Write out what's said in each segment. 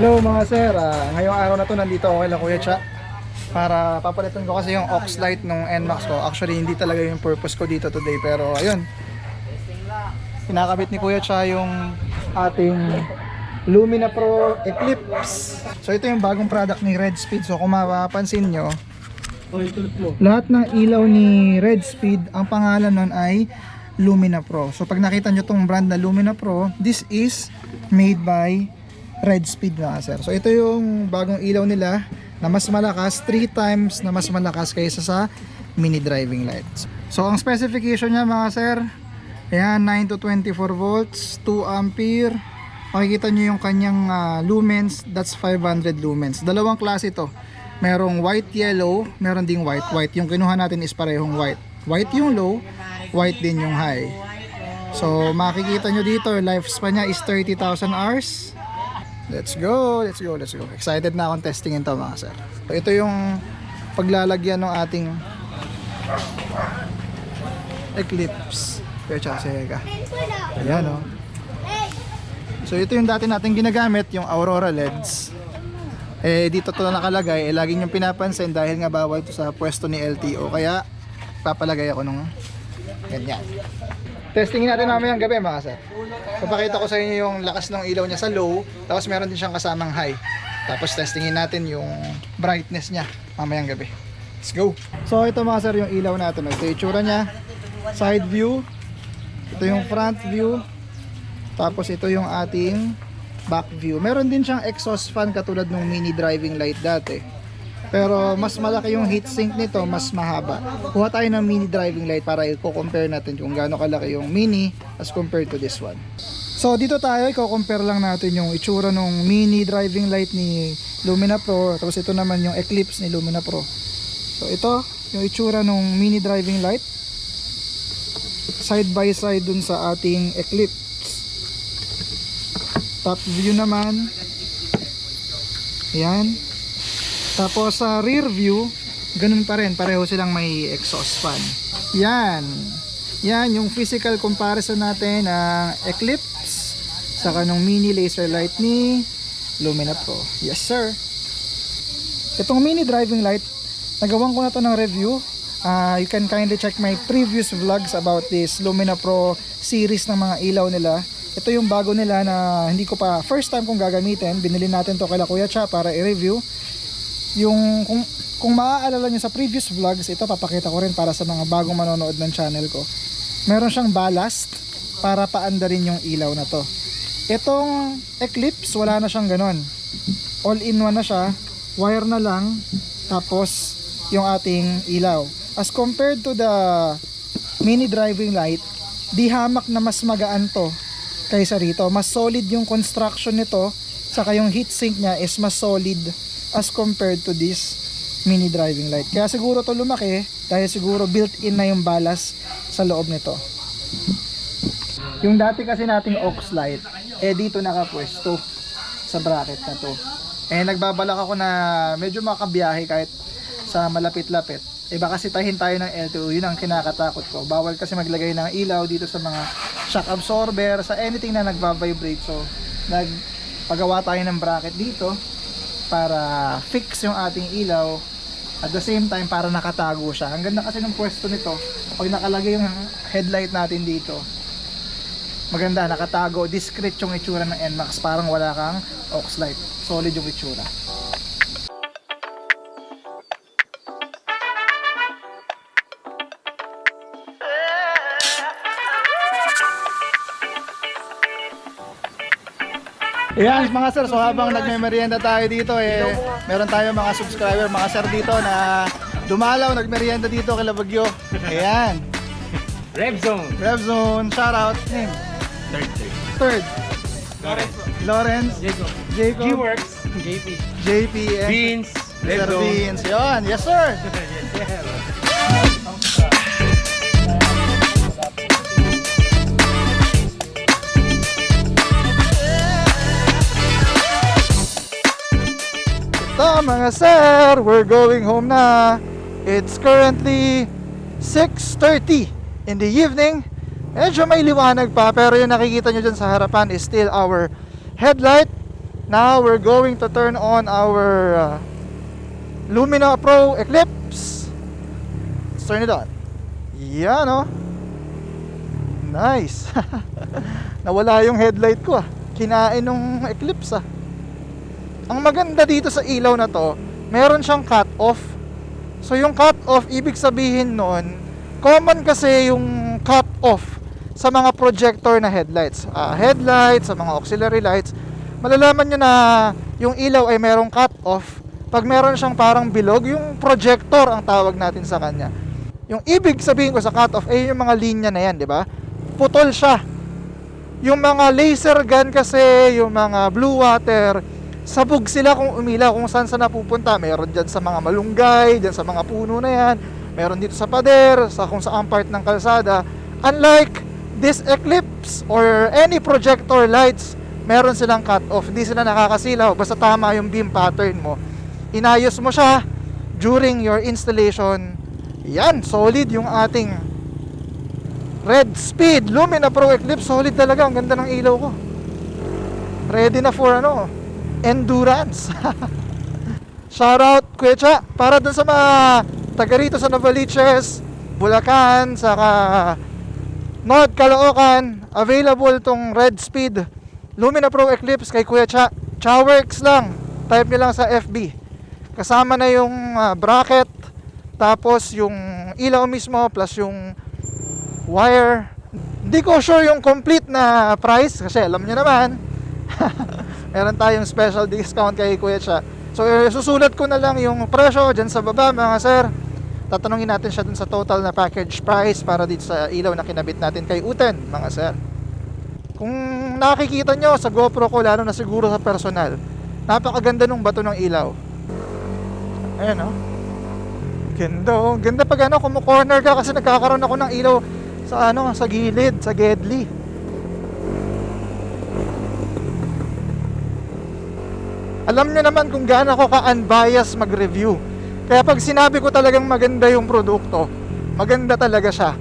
Hello mga sir, Ah, ngayong araw na to nandito ako kay Kuya Cha para papalitan ko kasi yung aux light nung NMAX ko. Actually hindi talaga yung purpose ko dito today pero ayun. Pinakabit ni Kuya Cha yung ating Lumina Pro Eclipse. So ito yung bagong product ni Red Speed. So kung mapapansin nyo, lahat ng ilaw ni Red Speed, ang pangalan nun ay Lumina Pro. So pag nakita nyo tong brand na Lumina Pro, this is made by Red Speed mga sir. So ito yung bagong ilaw nila na mas malakas, 3 times na mas malakas kaysa sa mini driving lights. So ang specification niya mga sir, ayan 9 to 24 volts, 2 ampere. Makikita nyo yung kanyang ah, lumens, that's 500 lumens. Dalawang klase ito. Merong white yellow, meron ding white white. Yung kinuha natin is parehong white. White yung low, white din yung high. So makikita nyo dito, lifespan niya is 30,000 hours. Let's go, let's go, let's go. Excited na akong testingin to mga sir. So, ito yung paglalagyan ng ating Eclipse. Tsaka Sega. Ayan o. So ito yung dati natin ginagamit, yung Aurora LEDs. Eh dito to na nakalagay, eh lagi niyong pinapansin dahil nga bawal to sa pwesto ni LTO. Kaya papalagay ako nung ganyan. Testingin natin namin ang gabi mga sir. Papakita ko sa inyo yung lakas ng ilaw niya sa low, tapos meron din siyang kasamang high. Tapos testingin natin yung brightness niya mamayang gabi. Let's go! So ito mga sir yung ilaw natin. Ito yung itsura niya. Side view. Ito yung front view. Tapos ito yung ating back view. Meron din siyang exhaust fan katulad ng mini driving light dati. Pero mas malaki yung heatsink nito, mas mahaba. Kuha tayo ng mini driving light para i-compare natin kung gaano kalaki yung mini as compared to this one. So dito tayo, i-compare lang natin yung itsura ng mini driving light ni Lumina Pro. Tapos ito naman yung Eclipse ni Lumina Pro. So ito, yung itsura ng mini driving light. Side by side dun sa ating Eclipse. Top view naman. Ayan. Tapos sa rear view, ganun pa rin. Pareho silang may exhaust fan. Yan. Yan yung physical comparison natin ng Eclipse saka nung mini laser light ni Lumina Pro. Yes sir. Itong mini driving light, nagawan ko na to ng review. Ah, you can kindly check my previous vlogs about this Lumina Pro series ng mga ilaw nila. Ito yung bago nila na hindi ko pa first time kong gagamitin. Binili natin to kay Kuya Cha para i-review. Yung kung kung maaalala nyo sa previous vlogs, ito papakita ko rin para sa mga bagong manonood ng channel ko. Meron siyang ballast para paandarin yung ilaw na to. Itong Eclipse, wala na siyang ganon. All-in-one na siya, wire na lang, tapos yung ating ilaw. As compared to the mini driving light, di hamak na mas magaan to kaysa rito. Mas solid yung construction nito, saka yung heatsink niya is mas solid as compared to this mini driving light. Kaya siguro to lumaki dahil siguro built-in na yung balas sa loob nito. Yung dati kasi nating aux light, eh dito nakapwesto sa bracket na to. Eh nagbabalak ako na medyo makabiyahe kahit sa malapit-lapit. Eh baka sitahin tayo ng LTO, yun ang kinakatakot ko. Bawal kasi maglagay ng ilaw dito sa mga shock absorber, sa anything na nagba-vibrate. So, nagpagawa tayo ng bracket dito para fix yung ating ilaw at the same time para nakatago siya. Ang ganda kasi ng pwesto nito. Pag nakalagay yung headlight natin dito, maganda, nakatago, discreet yung itsura ng NMAX. Parang wala kang aux light. Solid yung itsura. Ayan mga sir, so habang nagme-merienda tayo dito eh, meron tayo mga subscriber, mga sir dito na dumalaw, nagmerienda dito kay Labagyo. Ayan, Rev Zone. Revzone, shoutout, name, Third, third. Lawrence. Lawrence, Jacob. Jacob, G-Works. JP. JP, Beans. Rev Sir. Vince. Yun, yes sir. Ito mga sir, we're going home na. It's currently 6.30 in the evening. Medyo may liwanag pa pero yung nakikita nyo dyan sa harapan is still our headlight Now we're going to turn on our uh, Lumina Pro Eclipse. Let's turn it on. Yan oh. Nice. Nawala yung headlight ko ah. Kinain nung Eclipse ah. Ang maganda dito sa ilaw na to, meron siyang cut off. So yung cut off, ibig sabihin nun, common kasi yung cut off sa mga projector na headlights. Ah, headlights, sa mga auxiliary lights, malalaman nyo na yung ilaw ay merong cut off. Pag meron siyang parang bilog, yung projector ang tawag natin sa kanya. Yung ibig sabihin ko sa cut off ay yung mga linya na yan, di ba? Putol siya. Yung mga laser gun kasi, yung mga blue water, sabog sila kung umilaw kung saan saan napupunta. Meron dyan sa mga malunggay, dyan sa mga puno na yan. Meron dito sa pader, sa kung saan part ng kalsada. Unlike this eclipse or any projector lights, meron silang cut off. Hindi sila nakakasilaw. Basta tama yung beam pattern mo. Inayos mo siya during your installation. Yan, solid yung ating Red Speed Lumina Pro Eclipse. Solid talaga. Ang ganda ng ilaw ko. Ready na for ano, endurance. Shoutout Kuya Cha para dun sa mga taga rito sa Novaliches, Bulacan, saka North Caloocan, available tong Red Speed Lumina Pro Eclipse kay Kuya Cha. Chaworks lang. Type nyo lang sa FB. Kasama na yung ah, bracket, tapos yung ilaw mismo, plus yung wire. Hindi ko sure yung complete na price kasi alam nyo naman, meron tayong special discount kay Kuya Cha. So, eh, susulat ko na lang yung presyo dyan sa baba mga sir. Tatanungin natin siya dun sa total na package price para dito sa ilaw na kinabit natin kay Uten, mga sir. Kung nakikita nyo sa GoPro ko, lalo na siguro sa personal, napakaganda nung bato ng ilaw. Ayan oh. Ganda oh. Ganda pag ano, kumukorner ka kasi nagkakaroon ako ng ilaw sa ano, sa gilid, sa gedli. Alam nyo naman kung gaano ako ka-unbiased mag-review. Kaya pag sinabi ko talagang maganda yung produkto, maganda talaga siya.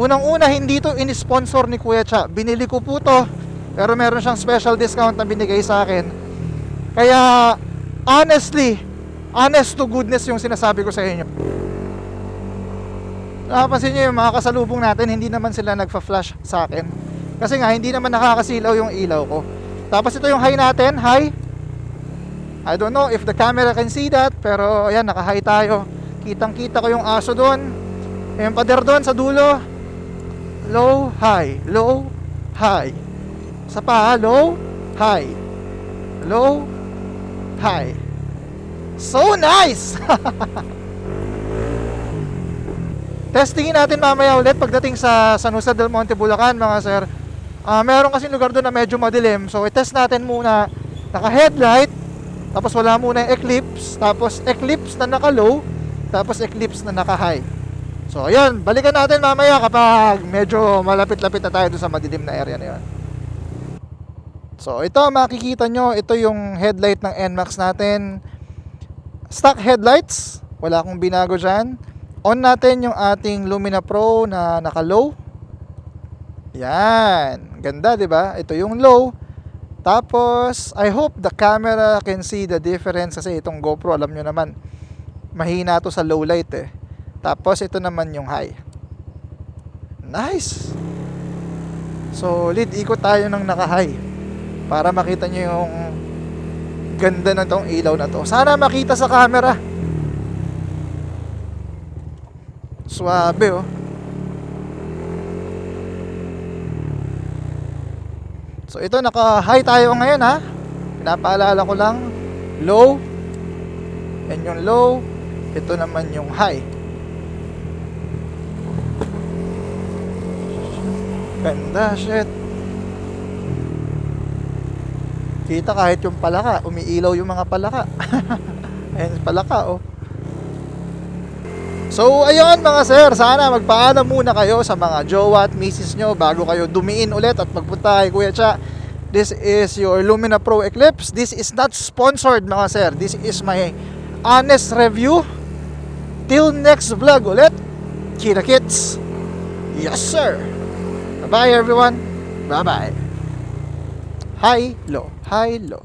Unang-una, hindi to in-sponsor ni Kuya Cha. Binili ko po to, pero meron siyang special discount na binigay sa akin. Kaya, honestly, honest to goodness yung sinasabi ko sa inyo. Nakapansin nyo yung mga kasalubong natin, hindi naman sila nagfa-flash sa akin. Kasi nga, hindi naman nakakasilaw yung ilaw ko. Tapos ito yung high natin, high. I don't know if the camera can see that, pero ayan, naka-high tayo. Kitang-kita ko yung aso doon. Yung pader doon sa dulo. Low, high. Low, high. Sa pa, low, high. Low, high. So nice! Testingin natin mamaya ulit pagdating sa San Jose del Monte, Bulacan, mga sir. Ah, meron kasi lugar doon na medyo madilim. So, i-test natin muna naka-headlight, tapos wala muna yung eclipse, tapos eclipse na naka-low, tapos eclipse na naka-high. So, ayun, balikan natin mamaya kapag medyo malapit-lapit na tayo sa madilim na area na yun. So, ito makikita nyo, ito yung headlight ng NMAX natin. Stock headlights, wala akong binago dyan. On natin yung ating Lumina Pro na naka-low. Yan, ganda 'di ba? Ito yung low. Tapos, I hope the camera can see the difference kasi itong GoPro, alam nyo naman, mahina to sa low light eh. Tapos, ito naman yung high. Nice! So, lead ikot tayo ng naka-high para makita nyo yung ganda na tong ilaw na to. Sana makita sa camera. Suabe oh. So ito naka-high tayo ngayon ha. Pinapaalala ko lang low. Yan yung low. Ito naman yung high. Ganda shit. Kita kahit yung palaka, umiilaw yung mga palaka. Ayan palaka oh. So ayun mga sir, sana magpaalam muna kayo sa mga jowa at misis nyo bago kayo dumiin ulit at magpunta kay Kuya Cha. This is your Lumina Pro Eclipse. This is not sponsored mga sir. This is my honest review. Till next vlog ulit. Kita kits. Yes sir. Bye-bye everyone. Bye-bye. High, low, high, low.